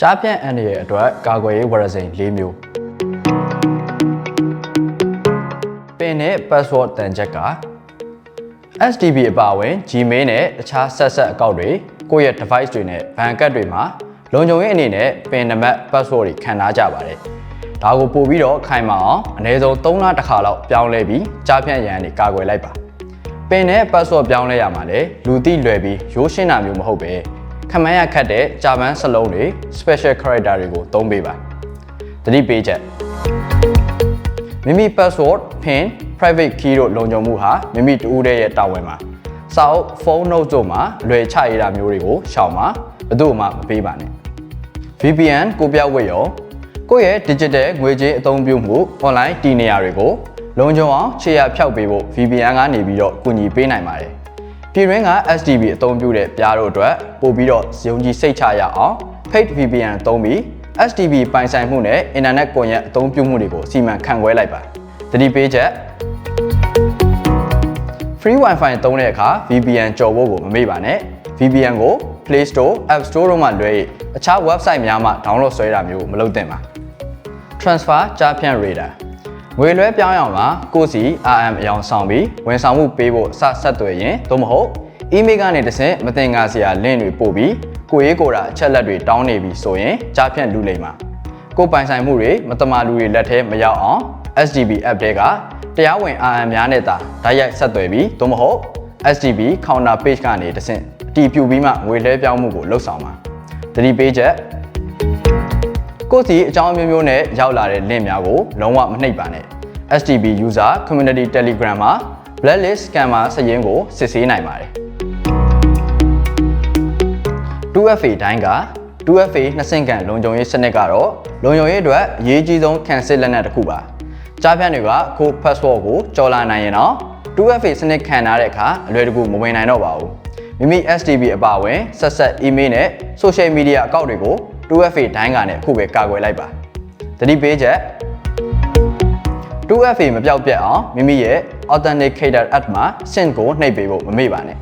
ကြားပြန့်အန္တရာယ်အတွက်ကာကွယ်ရေးဝရစိန်၄မျိုးပင်နဲ့ password တန်ချက်က STB အပါအဝင် Gmail နဲ့တခြားဆက်ဆက်အကောင့်တွေကိုယ့်ရဲ့ device တွေနဲ့ဘဏ်ကတ်တွေမှာလုံခြုံရေးအနေနဲ့ပင်နံပါတ် password တွေခံထားကြပါတယ်။ဒါကိုပို့ပြီးတော့ခိုင်မာအောင်အနည်းဆုံး3လတစ်ခါလောက်ပြောင်းလဲပြီးကြားဖြန့်ရန်တွေကာကွယ်လိုက်ပါ။ပင်နဲ့ password ပြောင်းလဲရမှာလေလူသိလွယ်ပြီးရိုးရှင်းတာမျိုးမဟုတ်ပဲ ခမန်းရခတ်တဲ့ဂျာမန်စလုံးတွေ special character တွေကိုသုံးပေးပါ။တတိပေးချက်မိမိ password pin private key တို့လုံခြုံမှုဟာမိမိတူဦးတဲ့ရဲ့တာဝန်မှာစာအုပ်ဖုန်း note တို့မှာလွယ်ချရတာမျိုးတွေကိုရှောင်ပါဘယ်သူမှမပေးပါနဲ့ VPN ကိုပြောက်ဝတ်ရောကိုယ့်ရဲ့ digital ငွေကြေးအသုံးပြုမှု online တည်နေရာတွေကိုလုံခြုံအောင်ခြေရဖျောက်ပေးဖို့ VPN ကနေပြီးတော့ကူညီပေးနိုင်ပါတယ် ပြည်တွင်းက SDB အသုံးပြုတဲ့ပြားတို့အတွက်ပို့ပြီးတော့ယုံကြည်စိတ်ချရအောင် paid VPN အသုံးပြီး SDB ပိုင်ဆိုင်မှုနဲ့ internet ကွန်ရက်အသုံးပြုမှုတွေကိုစီမံခန့်ခွဲလိုက်ပါတတိပေးချက် free wifi သုံးတဲ့အခါ VPN ကြော်ဖို့ကိုမမေ့ပါနဲ့ VPN ကို Play Store, App Store တို့မှာလွှဲ၍အခြား website များမှ download ဆွဲတာမျိုးမလုပ်သင့်ပါ Transfer ကြားဖြန့် radar ငွေလွှဲပြောင်းရအောင်မှာကိုယ့်စီ RM အယောင်ဆောင်ပြီးဝန်ဆောင်မှုပေးဖို့စဆက်သွယ်ရင်သို့မဟုတ် email ကနေတစ်ဆင့်မတင်ငါစရာ link တွေပို့ပြီးကိုရေးကိုယ်တာအချက်လက်တွေတောင်းနေပြီဆိုရင်ကြားဖြန့်လူလိမ့်မှာကိုယ်ပိုင်ဆိုင်မှုတွေမတမာလူတွေလက်ထဲမရောက်အောင် SDB app တွေကတရားဝင် RM များနဲ့သာဓာတ်ရိုက်ဆက်သွယ်ပြီးသို့မဟုတ် SDB counter page ကနေတစ်ဆင့်အတည်ပြုပြီးမှငွေလွှဲပြောင်းမှုကိုလုပ်ဆောင်ပါတတိပေးချက် ကိုယ့်စီအကြောင်းအမျိုးမျိုးနဲ့ရောက်လာတဲ့ link များကိုလုံးဝမနှိပ်ပါနဲ့ STB user community telegram မှာ blacklist scammer စရင်ကိုစစ်ဆေးနိုင်ပါတယ် 2FA တိုင်းက 2FA နှစ်ဆင့်ကန်လုံခြုံရေးစနစ်ကတော့လုံခြုံရေးအတွက်အရေးကြီးဆုံးခံစစ်လက်နက်တစ်ခုပါကြားဖြန့်တွေကကို password ကိုကြော်လာနိုင်ရင်တော့ 2FA စနစ်ခံထားတဲ့အခါအလွယ်တကူမဝင်နိုင်တော့ပါဘူးမိမိ STB အပါအဝင်ဆက်ဆက် email နဲ့ social media အကောင့်တွေကို 2FA တိုင်းကနဲ့အခုပဲကာကွယ်လိုက်ပါတတိပေးချက် 2FA မပြောက်ပြတ်အောင်မိမိရဲ့ authenticator app မှာ SIM ကိုနှိပ်ပေးဖို့မမေ့ပါနဲ့